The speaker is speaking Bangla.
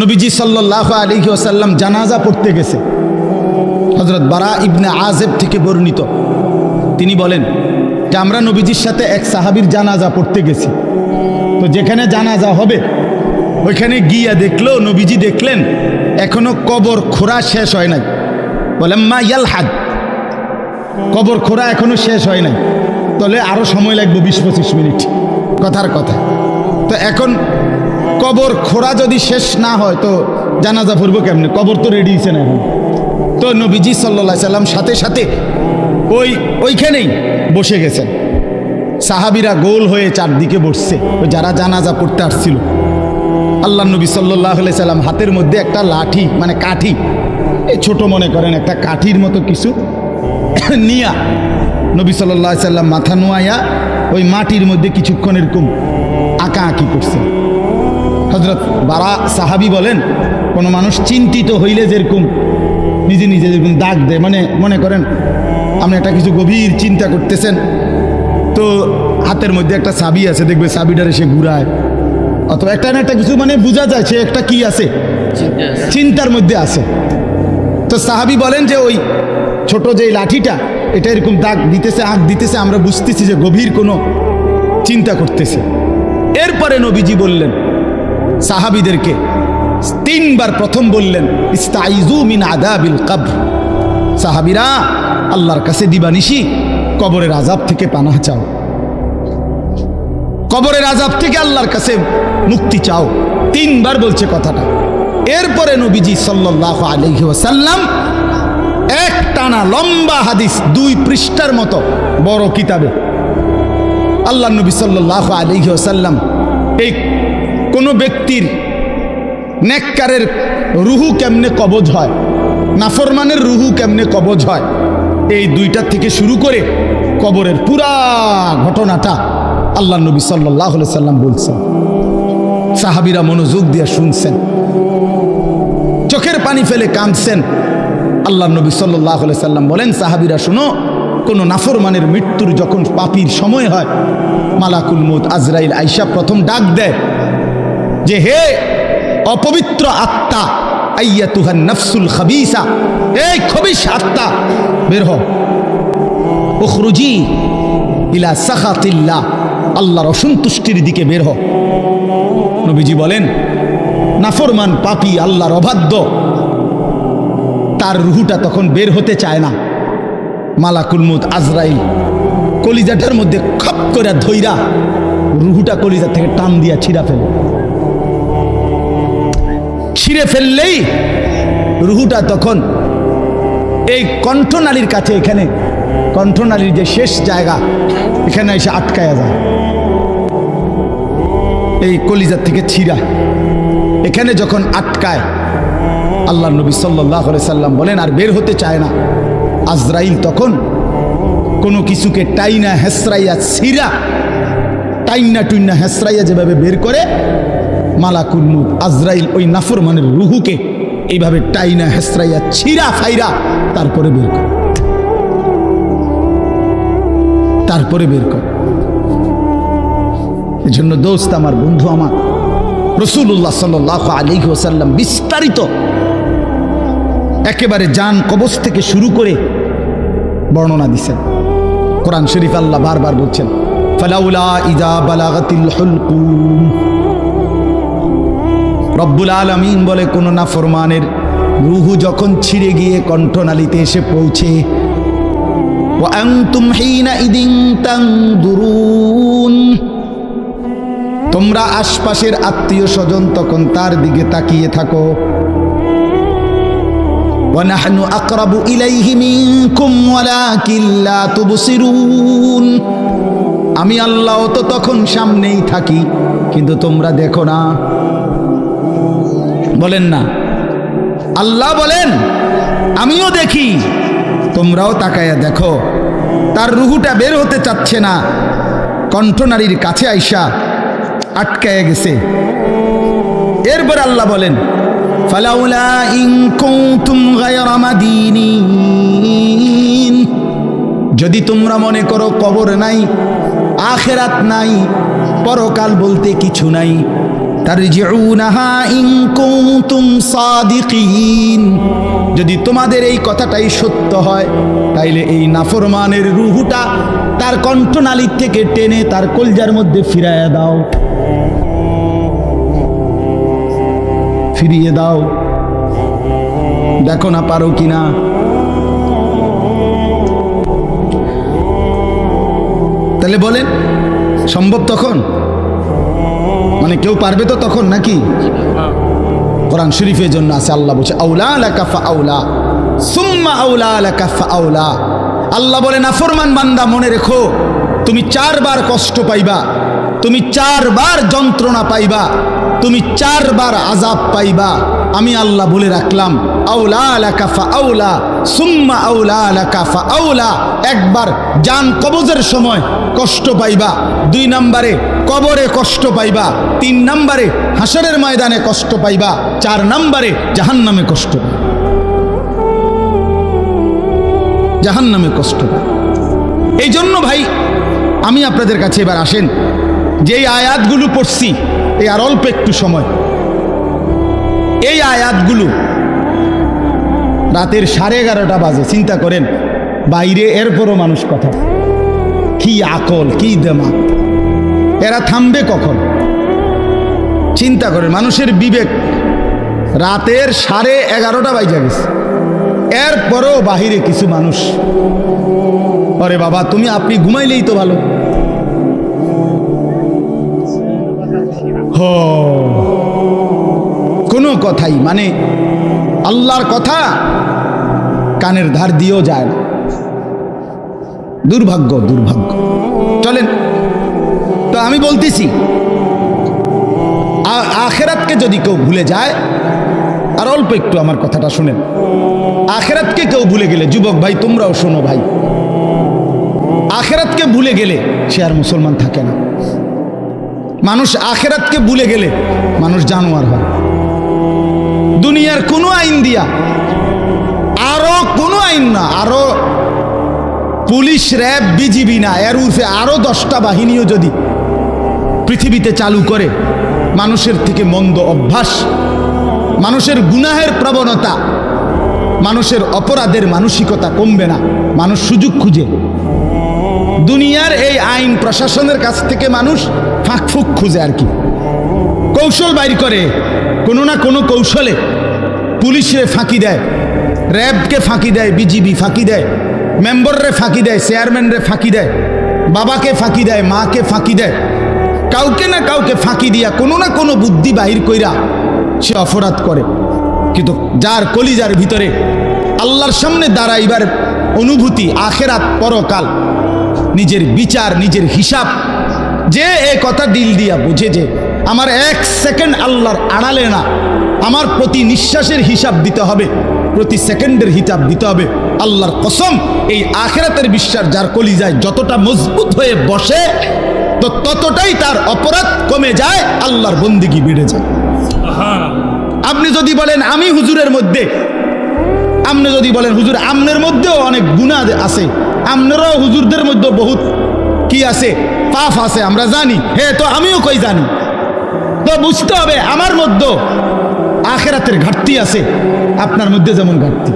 নবীজি সাল্লাহ আলী ওসাল্লাম জানাজা পড়তে গেছে। হজরত বারা ইবনে আজেব থেকে বর্ণিত। তিনি বলেন, যে আমরা নবীজির সাথে এক সাহাবীর জানাজা পড়তে গেছি। তো যেখানে জানাজা হবে, ওইখানে গিয়া দেখল, নবীজি দেখলেন, এখনও কবর খোরা শেষ হয় নাই। বলেন মা ইয়াল হাদ কবর খোরা এখনও শেষ হয় নাই। তাহলে আরও সময় লাগবে বিশ পঁচিশ মিনিট। কথার কথা। তো এখন কবর খোরা যদি শেষ না হয়, তো জানাজা পড়ব কেমনে? কবর তো রেডি হয়েছে না এখন। তো নবীজি সাল্লা সাল্লাম সাথে সাথে ওই, ওইখানেই বসে গেছেন। সাহাবিরা গোল হয়ে চারদিকে বসছে। যারা জানাজা পড়তে আসছিল। আল্লাহ নবী সাল্লাহ সাল্লাম হাতের মধ্যে একটা লাঠি মানে কাঠি, এই ছোট মনে করেন একটা কাঠির মতো কিছু নিয়া নবী সাল্লাহ সাল্লাম মাথা নোয়াইয়া ওই মাটির মধ্যে কিছুক্ষণ এরকম আঁকা আঁকি করছে হজরত বারা সাহাবি বলেন, কোনো মানুষ চিন্তিত হইলে যেরকম নিজে নিজে যেরকম দাগ দেয় মানে মনে করেন আপনি একটা কিছু গভীর চিন্তা করতেছেন, তো হাতের মধ্যে একটা চাবি আছে, দেখবে চাবিটারে সে ঘুরায়। অথবা একটা না একটা কিছু মানে বোঝা যায় সে একটা কি আছে, চিন্তার মধ্যে আছে। তো সাহাবি বলেন যে ওই ছোট যে লাঠিটা, এটা এরকম দাগ দিতেছে আঁক দিতেছে, আমরা বুঝতেছি যে গভীর কোনো চিন্তা করতেছে। এরপরে নবীজি বললেন সাহাবিদেরকে তিনবার প্রথম বললেন মিন আদাবিল কবর। সাহাবিরা, আল্লাহর কাছে দিবানিশি, কবরের আজাব থেকে পানাহ চাও। কবরের আজাব থেকে আল্লাহর কাছে মুক্তি চাও। তিনবার বলছে কথাটা। এরপরে নবীজি সাল্লাহ আলহি ওসাল্লাম এক টানা লম্বা হাদিস দুই পৃষ্ঠার মতো বড় কিতাবে। আল্লাহ নবী সাল্লাহ আলহি ওসাল্লাম এই কোনো ব্যক্তির নেককারের রুহু কেমনে কবজ হয়? নাফরমানের রুহু কেমনে কবজ হয়? এই দুইটার থেকে শুরু করে কবরের পুরা ঘটনাটা আল্লাহ নবী সাল্লাহ সাল্লাম বলছেন। সাহাবিরা মনোযোগ দিয়ে শুনছেন। চোখের পানি ফেলে কাঁদছেন। আল্লাহ নবী সাল্লাহ সাল্লাম বলেন, সাহাবিরা, শুনো, কোনো নাফরমানের মৃত্যুর যখন পাপির সময় হয়, মালাকুল মুদ আজরাইল আইসা প্রথম ডাক দেয়। যে হে অপবিত্র আত্মা আইয়া তুহান নফসুল খাবিসা, এই খবিস আত্মা, বের হ উখরুজি ইলা সাখাতিল্লাহ, আল্লাহর অসন্তুষ্টির দিকে বের হ নবীজি বলেন, নাফরমান পাপি আল্লাহর অবাধ্য। তার রুহুটা তখন বের হতে চায় না। মালাকুল মুদ আজরাইল কলিজাটার মধ্যে খপ করে ধইরা রুহুটা কলিজা থেকে টান দিয়া ছিঁড়া ফেলে। ছিঁড়ে ফেললেই রুহুটা তখন এই কণ্ঠনালীর কাছে এখানে, কণ্ঠনালীর যে শেষ জায়গা, এখানে এসে আটকায়া যায়। এই কলিজার থেকে ছিঁড়া। এখানে যখন আটকায় আল্লাহ নবী সাল্লাহ সাল্লাম বলেন, আর বের হতে চায় না। আজরাইল তখন কোনো কিছুকে টাইনা হেসরাইয়া ছিঁড়া, টাইনা টুইনা হেসরাইয়া যেভাবে বের করে মালাকুল মুদ আজরাইল ওই নাফরমানের রুহুকে এইভাবে টাইনা, হেসরাইয়া, ছিঁড়া ফাইরা তারপরে বের করে। তারপরে বের কর। এই জন্য দোস্ত আমার, বন্ধু আমার রসুল্লাহ সাল্লাহ আলী ওসাল্লাম বিস্তারিত একেবারে যান কবচ থেকে শুরু করে বর্ণনা দিছেন। কোরআন শরীফ আল্লাহ বারবার বলছেন, ফালাউলা ইজা বালাগাতিল হুলকুম। রব্বুল আলমিন বলে, কোনো না ফরমানের রুহু যখন ছিঁড়ে গিয়ে কণ্ঠনালীতে এসে পৌঁছে তোমরা আশপাশের আত্মীয় স্বজন তখন তার দিকে তাকিয়ে থাকো। আকরাবু আমি আল্লাহ তো তখন সামনেই থাকি, কিন্তু তোমরা দেখো না। বলেন না। আল্লাহ বলেন, আমিও দেখি, তোমরাও তাকায়া দেখো। তার রুহুটা বের হতে চাচ্ছে না। কণ্ঠনারীর কাছে আইসা আটকায় গেছে। এরপর আল্লাহ বলেন, ফালাউলা যদি তোমরা মনে করো কবর নাই, আখেরাত নাই, পরকাল বলতে কিছু নাই। যদি তোমাদের এই কথাটাই সত্য হয়, তাইলে এই নাফরমানের রুহুটা তার কণ্ঠনালীর থেকে টেনে তার কলজার মধ্যে ফিরাইয়া দাও। ফিরিয়ে দাও। দেখো না পারো কিনা। তাহলে বলেন, সম্ভব তখন? মানে কেউ পারবে তো তখন নাকি? কোরআন শরীফের জন্য আছে, আল্লাহ বলছে, আউলা লাকাফা আউলা, সুম্মা আউলা লাকাফা আউলা। আল্লাহ বলে, নাফরমান বান্দা, মনে রেখো, তুমি চারবার কষ্ট পাইবা, তুমি চারবার যন্ত্রণা পাইবা, তুমি চারবার আজাব পাইবা। আমি আল্লাহ বলে রাখলাম, আউলা লাকাফা আউলা, সুম্মা আউলা লাকাফা আউলা। একবার জান কবজের সময় কষ্ট পাইবা। দুই নম্বরে কবরে কষ্ট পাইবা, তিন নম্বরে হাসরের ময়দানে কষ্ট পাইবা, চার নম্বরে জাহান্নামে কষ্ট পাইবা। জাহান্নামে কষ্ট এই জন্য ভাই, আমি আপনাদের কাছে এবার আসেন, যেই আয়াতগুলো পড়ছি এই আর অল্প একটু সময়। এই আয়াতগুলো রাতের সাড়ে এগারোটা বাজে, চিন্তা করেন, বাইরে এরপরও মানুষ কথা কি আকল, কি দেমা এরা থামবে কখন? চিন্তা করে, মানুষের বিবেক রাতের সাড়ে এগারোটা বাইজা গেছে। এরপরও বাহিরে কিছু মানুষ। আরে বাবা, তুমি আপনি ঘুমাইলেই তো ভালো। কোনো কথাই মানে আল্লাহর কথা কানের ধার দিয়েও যায় না। দুর্ভাগ্য দুর্ভাগ্য। বলতেছি। আখেরাতকে যদি কেউ ভুলে যায়, আর অল্প একটু আমার কথাটা শুনেন। আখেরাতকে কেউ ভুলে গেলে, যুবক ভাই, তোমরাও শোনো ভাই। আখেরাতকে ভুলে গেলে সে আর মুসলমান থাকে না। মানুষ আখেরাতকে ভুলে গেলে মানুষ জানোয়ার হয়। দুনিয়ার কোনো আইন দিয়া, আরও কোনো আইন না, আরও পুলিশ, র্যাব, বিজিবি না, এর উর্ফে আরও দশটা বাহিনীও যদি পৃথিবীতে চালু করে মানুষের থেকে মন্দ অভ্যাস, মানুষের গুনাহের প্রবণতা, মানুষের অপরাধের মানসিকতা কমবে না। মানুষ সুযোগ খুঁজে। দুনিয়ার এই আইন প্রশাসনের কাছ থেকে মানুষ ফাঁকফুক খুঁজে আর কি। কৌশল বাইর করে। কোনো না কোনো কৌশলে পুলিশে ফাঁকি দেয়, র্যাবকে ফাঁকি দেয়, বিজিবি ফাঁকি দেয়, মেম্বররে ফাঁকি দেয়, চেয়ারম্যানরে ফাঁকি দেয়, বাবাকে ফাঁকি দেয়, মাকে ফাঁকি দেয়। কাউকে না কাউকে ফাঁকি দিয়া কোনো না কোনো বুদ্ধি বাহির কইরা সে অপরাধ করে। কিন্তু যার কলিজার ভিতরে আল্লাহর সামনে দাঁড়াইবার অনুভূতি আখেরাত পরকাল, নিজের বিচার, নিজের হিসাব, যে এ কথা দিল দিয়া বুঝে যে আমার এক সেকেন্ড আল্লাহর আড়ালে না, আমার প্রতি নিঃশ্বাসের হিসাব দিতে হবে, প্রতি সেকেন্ডের হিসাব দিতে হবে। আল্লাহর কসম, এই আখেরাতের বিশ্বাস যার কলিজায় যতটা মজবুত হয়ে বসে তো ততটাই তার অপরাধ কমে যায়, আল্লাহর বন্দিগি বেড়ে যায়। আপনি যদি বলেন, আমি হুজুরের মধ্যে। আপনি যদি বলেন, হুজুর আমনের মধ্যেও অনেক গুণা আছে। আমনেরও হুজুরদের মধ্যে বহুত কি আছে? পাপ আছে, আমরা জানি। হে, তো আমিও কই জানি? তো বুঝতে হবে, আমার মধ্যে আখেরাতের ঘাটতি আছে। আপনার মধ্যে যেমন ঘাটতি।